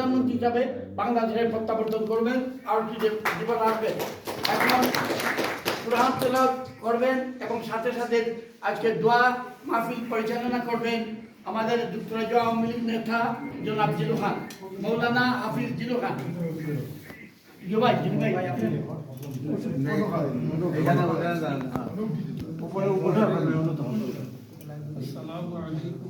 প্রধানমন্ত্রী হিসাবে বাংলাদেশের প্রত্যাবর্তন করবেন, আর কি জীবন আসবেন এখন প্রহাত তেলাপ করবেন এবং সাথে সাথে আজকে দোয়া মাহফিল পরিচালনা করবেন আমাদের যুক্তরাজ্য আওয়ামী লীগ নেতা জনাব জিলু খান, মৌলানা হাফিজ জিলু খান। ভাই আসসালামু আলাইকুম।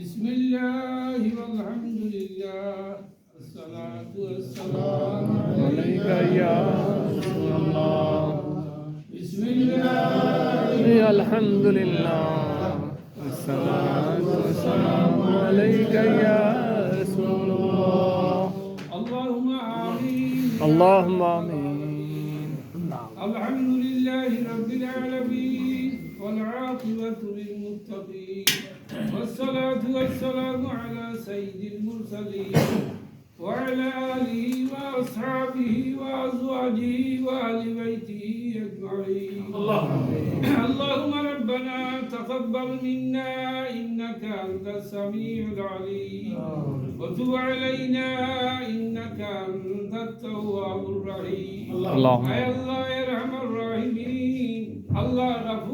بسم الله والحمد لله. والصلاة والسلام عليك يا رسول الله. بسم الله الحمد لله. والصلاة والسلام عليك يا رسول الله. اللهم آمين. اللهم آمين. الحمد لله رب العالمين. والعاقبة للمتقين والصلاة والسلام على سيد المرسلين وعلى آله وأصحابه وأزواجه وآل بيته أجمعين اللهم ربنا تقبل منا إنك أنت السميع العليم وتب علينا إنك أنت التواب الرحيم اللهم يا الله يا أرحم الراحمين الله غفور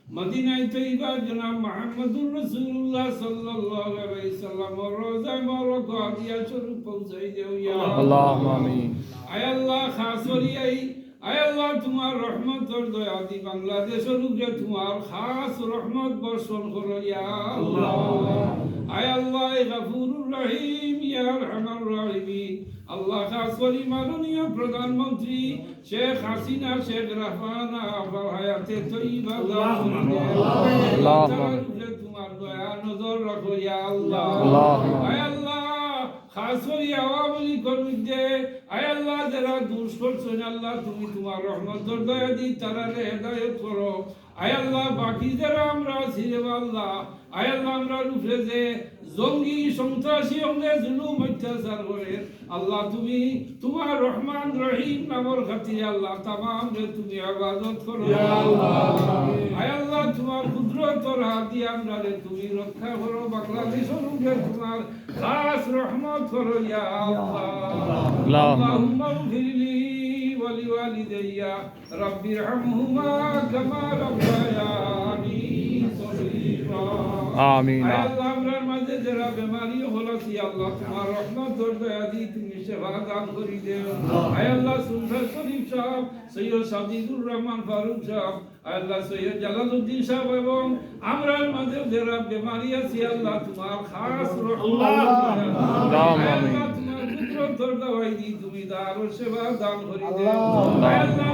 মদিনায় তৈবা জনাব মাহমুদুর রসুল্লাহ সাল্লাল্লাহু আলাইহি সাল্লাম রোজা মোরক হাদিয়া শরীফ পৌঁছাই দেও ইয়া আল্লাহ আমিন। আয় আল্লাহ খাস করিয়াই আয় আল্লাহ তোমার রহমত আর দয়া দি বাংলাদেশের উপরে তোমার খাস রহমত বর্ষণ করো ইয়া আল্লাহ। আয় আল্লাহ রহিম। রহমান আল্লাহ খাস মাননীয় প্রধানমন্ত্রী শেখ হাসিনা শেখ রাফানা আবার হায়াতে তৈবা তোমার দয়া নজর রাখো ইয়া আল্লাহ। আল্লাহ খাস করি আওয়ামী লীগ কর্মীদের আয় আল্লাহ যারা দুষ করছেন আল্লাহ তুমি তোমার দয়া দি তারা হেদায়ত করো। আয় আল্লাহ বাকি যারা আমরা আছি আল্লাহ আয়াল্লাহ তুমি তোমার রহমান রহিম নামর তুমি আবাদত করো। আয়াল্লাহ তোমার কুদরতর হাতি আমরা রে। তুমি রক্ষা করো বাংলাদেশ অনুগে صغيرا آمين আয় আল্লাহ আমরার মাঝে যারা বেমারি হলছি আল্লাহ তোমার রহমত দয়া দি তুমি সেবা দান করি দেও আয় আল্লাহ সুলতান শরীফ সাহেব সৈয়দ সাদিদুর রহমান ফারুক সাহেব আয় আল্লাহ সৈয়দ জালালউদ্দিন সাহেব এবং আমরার মাঝে যারা বেমারি আছি আল্লাহ তোমার খাস রহমত আয় আল্লাহ তোমার কুদরতর দওয়াই দি তুমি দারো সেবা দান করি দেও আয় আল্লাহ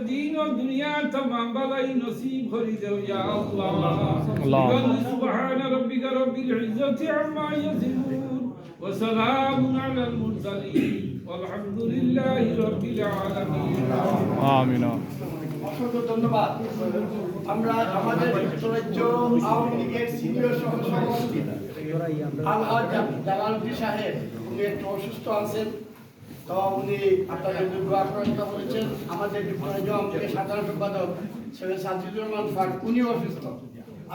دین و دنیا تمام بلائی نصیب ہری دو یا اللہ سبحان ربک رب العزت عما یصفون وسلام علی المرسلین والحمد لله رب العالمين آمين অসংখ্য ধন্যবাদ আমরা আমাদের যুক্তরাজ্য আওয়ামী লীগের সিনিয়র সহসভাপতি আলহাজ জালালটি সাহেব উনি একটু অসুস্থ আছেন তো উনি আপনাদের আমাদের যুক্তরাজ্য সাধারণ সম্পাদক সাজিদুর রহমান অসুস্থ।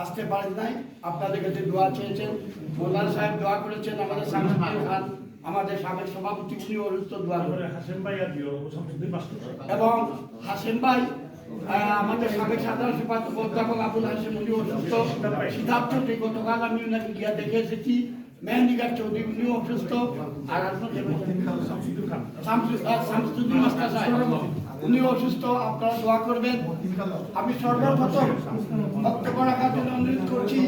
আসতে পারেন নাই আপনাদের কাছে দোয়া চেয়েছেন মোল্লান সাহেব দোয়া করেছেন আমাদের সামনে খান আমাদের সাবেক সভাপতি উনি অসুস্থ দোয়া মাস্টার এবং হাসেম ভাই আমাদের সাবেক সাধারণ সম্পাদক অধ্যাপক আবুল হাসেম উনি অসুস্থ। সিদ্ধার্থ গতকাল আমি ওনাকে গিয়া দেখে এসেছি। মেহেন্দিগার চৌধুরী উনিও অসুস্থ আর শামসুদ্দিন মাস্টার সাহেব। উনিও অসুস্থ আপনারা দোয়া করবেন। আমি সর্বপ্রথম বক্তব্য রাখার জন্য অনুরোধ করছি।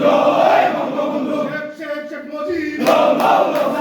জয় Mojib. No, no, no.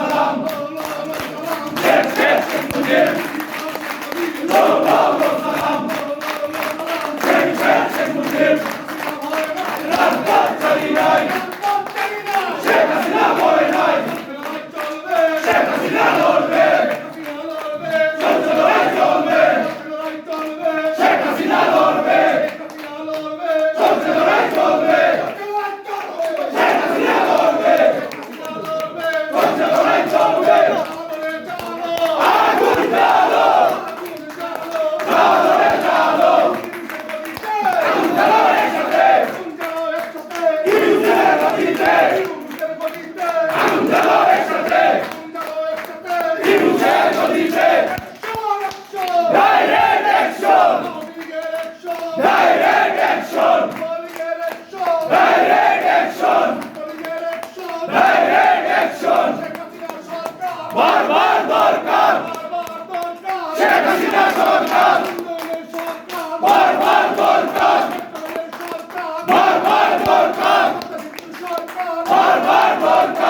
Barbar Barbar